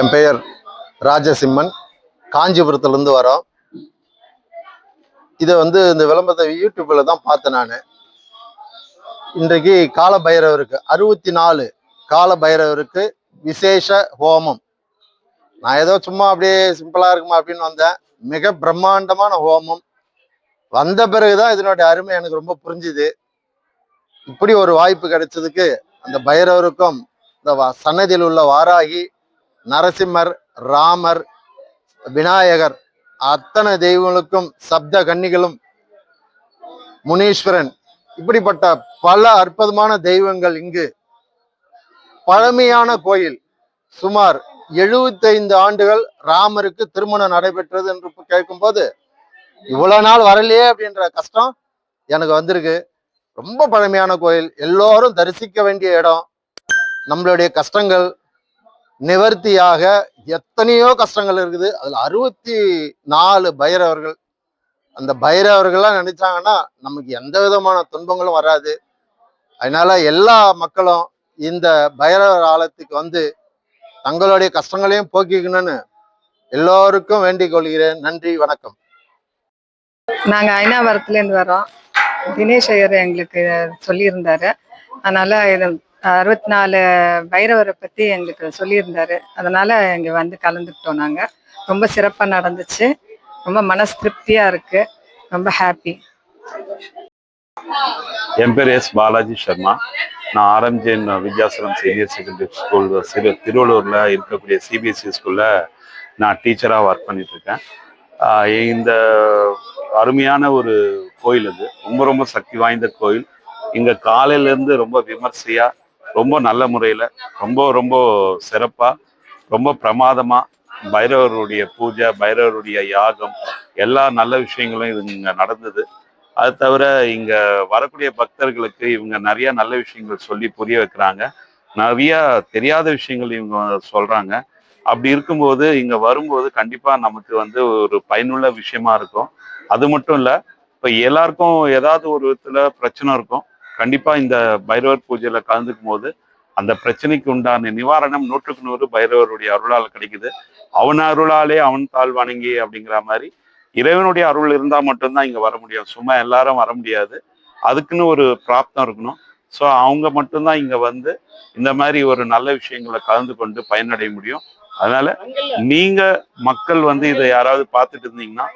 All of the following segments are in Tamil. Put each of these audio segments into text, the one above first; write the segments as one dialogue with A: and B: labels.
A: என் பெயர் ராஜசிம்மன். காஞ்சிபுரத்துலேருந்து வரோம். இதை வந்து இந்த விளம்பரத்தை யூடியூப்பில் தான் பார்த்தேன் நான். இன்றைக்கு கால பைரவருக்கு அறுபத்தி நாலு கால பைரவருக்கு விசேஷ ஹோமம். நான் ஏதோ சும்மா அப்படியே சிம்பிளாக இருக்குமா அப்படின்னு வந்தேன். மிக பிரம்மாண்டமான ஹோமம். வந்த பிறகுதான் இதனுடைய அருமை எனக்கு ரொம்ப புரிஞ்சுது. இப்படி ஒரு வாய்ப்பு கிடைச்சதுக்கு அந்த பைரவருக்கும் இந்த சன்னதியில் உள்ள வாராகி நரசிம்மர் ராமர் விநாயகர் அத்தனை தெய்வங்களுக்கும் சப்த கன்னிகளும் முனீஸ்வரன். இப்படிப்பட்ட பல அற்புதமான தெய்வங்கள் இங்கு. பழமையான கோயில். சுமார் 75 ஆண்டுகள் ராமருக்கு திருமணம் நடைபெற்றது என்று கேட்கும்போது இவ்வளவு நாள் வரலையே அப்படின்ற கஷ்டம் எனக்கு வந்திருக்கு. ரொம்ப பழமையான கோயில். எல்லோரும் தரிசிக்க வேண்டிய இடம். நம்மளுடைய கஷ்டங்கள் நிவர்த்தியாக எத்தனையோ கஷ்டங்கள் இருக்குது. அதுல அறுபத்தி நாலு பைரவர்கள். அந்த பைரவர்கள்லாம் நினைச்சாங்கன்னா நமக்கு எந்த விதமான துன்பங்களும் வராது. அதனால எல்லா மக்களும் இந்த பைரவர் ஆலயத்துக்கு வந்து தங்களுடைய கஷ்டங்களையும் போக்கிக்கணும்னு எல்லோருக்கும் வேண்டிக் கொள்கிறேன். நன்றி வணக்கம்.
B: நாங்க ஐநாவரத்துல இருந்து வரோம் தினேஷ் ஐயர் எங்களுக்கு சொல்லியிருந்தாரு. அதனால இது அறுபத்தி நாலு பைரவரை பற்றி எங்களுக்கு சொல்லியிருந்தாரு. அதனால் இங்கே வந்து கலந்துக்கிட்டோம் நாங்கள் ரொம்ப சிறப்பாக நடந்துச்சு. ரொம்ப மனசு திருப்தியாக இருக்கு. ரொம்ப ஹாப்பி
C: என் பேர் எஸ் பாலாஜி சர்மா. நான் ஆரம்ஜெயின் வித்யாசரம் சீனியர் செகண்டரி ஸ்கூல் சிறு திருவள்ளூரில் இருக்கக்கூடிய சிபிஎஸ்சி ஸ்கூலில் நான் டீச்சராக ஒர்க் பண்ணிகிட்ருக்கேன் இந்த அருமையான ஒரு கோயில் அது. ரொம்ப ரொம்ப சக்தி வாய்ந்த கோயில். இங்கே காலையிலேருந்து ரொம்ப விமர்சையாக ரொம்ப நல்ல முறையில் ரொம்ப ரொம்ப சிறப்பாக ரொம்ப பிரமாதமாக பைரவருடைய பூஜை பைரவருடைய யாகம் எல்லா நல்ல விஷயங்களும் இது இங்கே நடந்தது. அது தவிர இங்க வரக்கூடிய பக்தர்களுக்கு இவங்க நிறைய நல்ல விஷயங்கள் சொல்லி புரிய வைக்கிறாங்க. நிறைய தெரியாத விஷயங்கள் இவங்க சொல்றாங்க. அப்படி இருக்கும்போது இங்க வரும்போது கண்டிப்பா நமக்கு வந்து ஒரு பயனுள்ள விஷயமா இருக்கும். அது மட்டும் இல்ல இப்ப எல்லாருக்கும் ஏதாவது ஒரு விதத்துல பிரச்சனை இருக்கும். கண்டிப்பா இந்த பைரவர் பூஜையில கலந்துக்கும் போது அந்த பிரச்சனைக்கு உண்டான நிவாரணம் நூற்றுக்கு நூறு பைரவருடைய அருளால் கிடைக்குது. அவன் அருளாலே அவன் தாழ் வணங்கி அப்படிங்கிற மாதிரி இறைவனுடைய அருள் இருந்தா மட்டும்தான் இங்க வர முடியும். சும்மா எல்லாரும் வர முடியாது. அதுக்குன்னு ஒரு பிராப்தம் இருக்கணும். ஸோ அவங்க மட்டும்தான் இங்க வந்து இந்த மாதிரி ஒரு நல்ல விஷயங்களை கலந்து கொண்டு பயனடைய முடியும். அதனால நீங்க மக்கள் வந்து இதை யாராவது பார்த்துட்டு இருந்தீங்கன்னா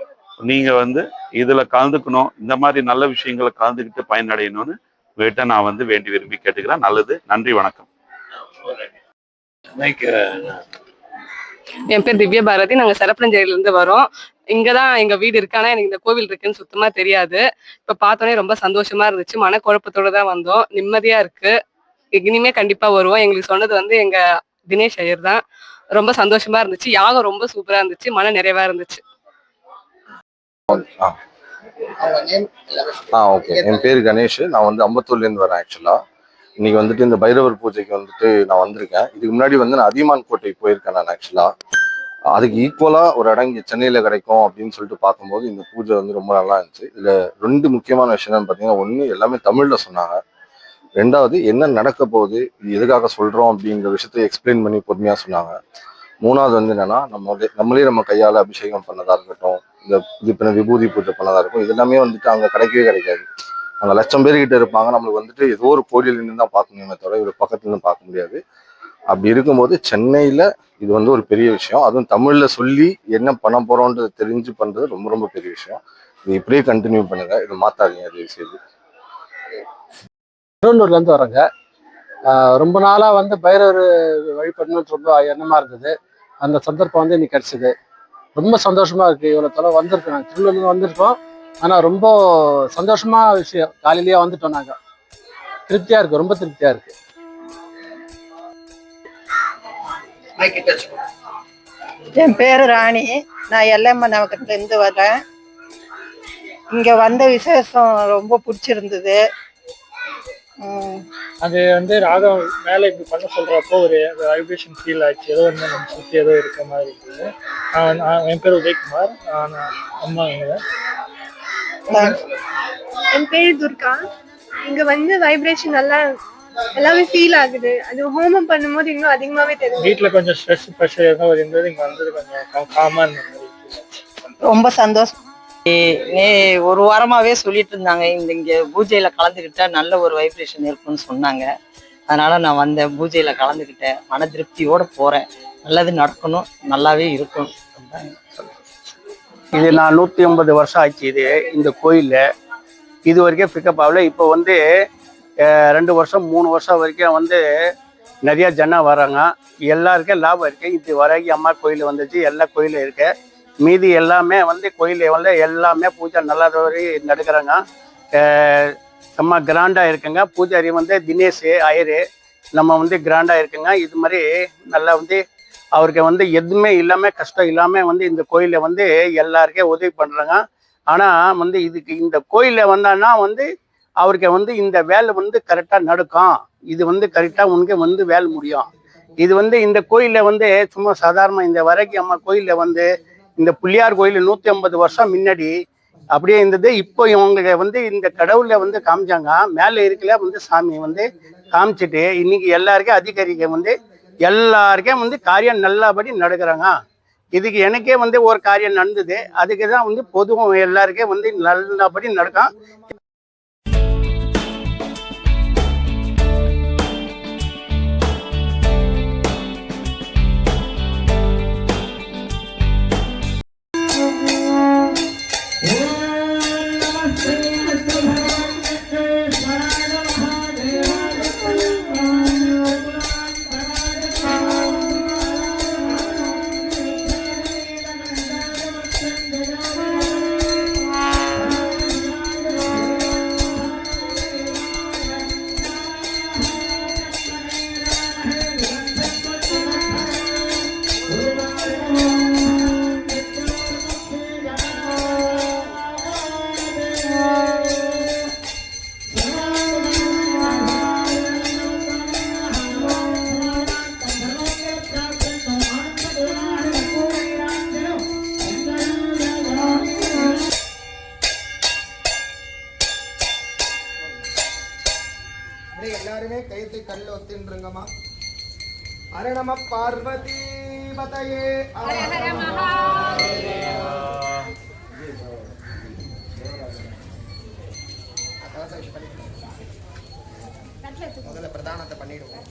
C: நீங்க வந்து இதுல கலந்துக்கணும். இந்த மாதிரி நல்ல விஷயங்களை கலந்துக்கிட்டு பயனடையணும்னு உங்ககிட்ட நான் வந்து வேண்டி விரும்பி கேட்டுக்கிறேன். நல்லது. நன்றி வணக்கம்.
D: என் பேர் திவ்யா பாரதி. நாங்க சரப்பனஞ்சேரியில இருந்து வரோம். இங்கதான் எங்க வீடு இருக்கு. ஆனா எனக்கு இந்த கோவில் இருக்குன்னு சுத்தமா தெரியாது. இப்ப பார்த்தோன்னே ரொம்ப சந்தோஷமா இருந்துச்சு. மனக்குழப்பத்தோட தான் வந்தோம். நிம்மதியா இருக்கு. இனிமே கண்டிப்பா வருவோம். எங்களுக்கு சொன்னது வந்து எங்க தினேஷ் ஐயர் தான். ரொம்ப சந்தோஷமா இருந்துச்சு. யாகம் ரொம்ப சூப்பரா இருந்துச்சு. மன நிறைவா இருந்துச்சு.
A: ஆ ஓகே என் பேர் கணேஷ். நான் வந்து அம்பத்தூர்லேருந்து வரேன் ஆக்சுவலாக இன்னைக்கு வந்துட்டு இந்த பைரவர் பூஜைக்கு வந்துட்டு நான் வந்திருக்கேன். இதுக்கு முன்னாடி வந்து நான் அதியமான் கோட்டை போயிருக்கேன் நான் ஆக்சுவலாக அதுக்கு ஈக்குவலாக ஒரு இடம் இங்கே சென்னையில் கிடைக்கும் அப்படின்னு சொல்லிட்டு பார்க்கும்போது இந்த பூஜை வந்து ரொம்ப நல்லா இருந்துச்சு. இதில் ரெண்டு முக்கியமான விஷயம் என்னன்னு பார்த்தீங்கன்னா ஒன்று எல்லாமே தமிழில் சொன்னாங்க. ரெண்டாவது என்ன நடக்க போகுது இது எதுக்காக சொல்கிறோம் அப்படிங்கிற விஷயத்தை எக்ஸ்பிளைன் பண்ணி பொறுமையாக சொன்னாங்க. மூணாவது வந்து என்னன்னா நம்ம நம்மளே நம்ம கையால் அபிஷேகம் பண்ணதா இருக்கட்டும் இந்த இது பண்ண விபூதி பூஜை பண்ணதாக இருக்கும். இது எல்லாமே வந்துட்டு அங்கே கிடைக்கவே கிடைக்காது. அங்கே லட்சம் பேர்கிட்ட இருப்பாங்க. நம்மளுக்கு வந்துட்டு ஏதோ ஒரு கோயிலில் தான் பார்க்க முடியுமே தவிர இவர் பக்கத்துல இருந்து பார்க்க முடியாது. அப்படி இருக்கும்போது சென்னையில் இது வந்து ஒரு பெரிய விஷயம். அதுவும் தமிழில் சொல்லி என்ன பண்ண போகிறோன்றது தெரிஞ்சு பண்ணுறது ரொம்ப ரொம்ப பெரிய விஷயம். இது இப்படியே கண்டினியூ பண்ணுங்க. இது மாத்தாதீங்க தயவு செய்து
E: திருவள்ளூர்லேருந்து வரேங்க ரொம்ப நாளாக வந்து பைரவர் வழிபடணும்னு ரொம்ப எண்ணமாக இருந்தது. அந்த சந்தர்ப்பம் வந்து இன்னைக்கு கிடச்சிது. ரொம்ப சந்தோஷமா இருக்கு. இவ்வளோ தொலை வந்திருக்கோம் நாங்கள் திருவள்ளூர்லேருந்து வந்திருக்கோம். ஆனால் ரொம்ப சந்தோஷமா விஷயம். காலையிலேயே வந்துட்டோம் நாங்கள் திருப்தியாக இருக்கு. ரொம்ப திருப்தியாக இருக்கு.
F: என் பேர் ராணி. நான் எல்எம்என் நவக்கத்துலேருந்து வரேன். இங்கே வந்த விசேஷம் ரொம்ப பிடிச்சிருந்தது.
G: அது வந்து ராகம் மேலே இப்படி பண்ண சொல்றப்போ ஒரு வைப்ரேஷன் ஃபீல் ஆச்சு ஏதோ ஒன்று நம்ம சுற்றி ஏதோ இருக்க மாதிரி இருக்குது. நான் என் பேர் உதயகுமார். நான் அம்மா இங்கே
F: thanks.
H: என் பேர் துர்கா. இங்க வந்து வைப்ரேஷன் நல்லா எல்லாமே ஃபீல் ஆகுது. அது ஹோமம் பண்ணும்போது இன்னும் அதிகமாவே தெரியும்.
G: வீட்டுல கொஞ்சம் ஸ்ட்ரெஸ் ப்ரெஷர் எதுவும் இருந்தது இங்க வந்தது கொஞ்சம் காமா இருந்த மாதிரி.
F: ரொம்ப சந்தோஷம்.
I: ஒரு வாரமாவே சொல்லிட்டு இருந்தாங்க. இந்த இங்க பூஜையில கலந்துக்கிட்டா நல்ல ஒரு வைப்ரேஷன் இருக்கும்னு சொன்னாங்க. அதனால நான் வந்தேன். பூஜையில கலந்துக்கிட்டேன் மன திருப்தியோட போறேன். நல்லது நடக்கணும். நல்லாவே இருக்கும்
J: இது நான் நூற்றி ஐம்பது வருஷம் ஆச்சு இது. இந்த கோயிலில். இது வரைக்கும் பிக்கப் ஆகல. இப்போ வந்து ரெண்டு வருஷம் மூணு வருஷம் வரைக்கும் வந்து நிறைய ஜனம் வராங்க. எல்லாருக்கும் லாபம் இருக்கு. இது வரைக்கும் அம்மா கோயில் வந்துச்சு. எல்லா கோயிலும் இருக்கு. மீதி எல்லாமே வந்து கோயில் வந்து எல்லாமே பூஜை நல்லா நடக்கிறாங்க. அஹ், செம்ம கிராண்டாக இருக்குங்க. பூஜாரி வந்து தினேஷ் ஐயரு நம்ம வந்து கிராண்டாக இருக்குங்க. இது மாதிரி நல்லா வந்து அவருக்கு வந்து எதுவுமே இல்லாமல் கஷ்டம் இல்லாமல் வந்து இந்த கோயிலில் வந்து எல்லாருக்கே உதவி பண்ணுறாங்க ஆனால் வந்து இதுக்கு இந்த கோயிலில் வந்தான்னா வந்து அவருக்கு வந்து இந்த வேலை வந்து கரெக்டாக நடக்கும். இது வந்து கரெக்டாக உனக்கு வந்து வேலை முடியும். இது வந்து இந்த கோயிலில் வந்து சும்மா சாதாரண இந்த வரைக்கும் அம்மா கோயிலில் வந்து இந்த பிள்ளையார் கோயில் நூற்றி ஐம்பது வருஷம் முன்னாடி அப்படியே இருந்தது. இப்போ இவங்க வந்து இந்த கடவுளை வந்து காமிச்சாங்க. மேலே இருக்கல வந்து சாமி வந்து காமிச்சிட்டு இன்னைக்கு எல்லாருக்கும் அதிகாரிகள் வந்து எல்லாருக்கும் வந்து காரியம் நல்லபடி நடக்கிறாங்க. இதுக்கு எனக்கே வந்து ஒரு காரியம் நடந்தது. அதுக்கு தான் வந்து பொதுவும் எல்லாருக்கும் வந்து நல்லபடி நடக்கும்.
K: ஒத்துன்றங்கம்மா ஹர நம பார்வதி பதையே முதல்ல பிரதானத்தை பண்ணிடுவோம்.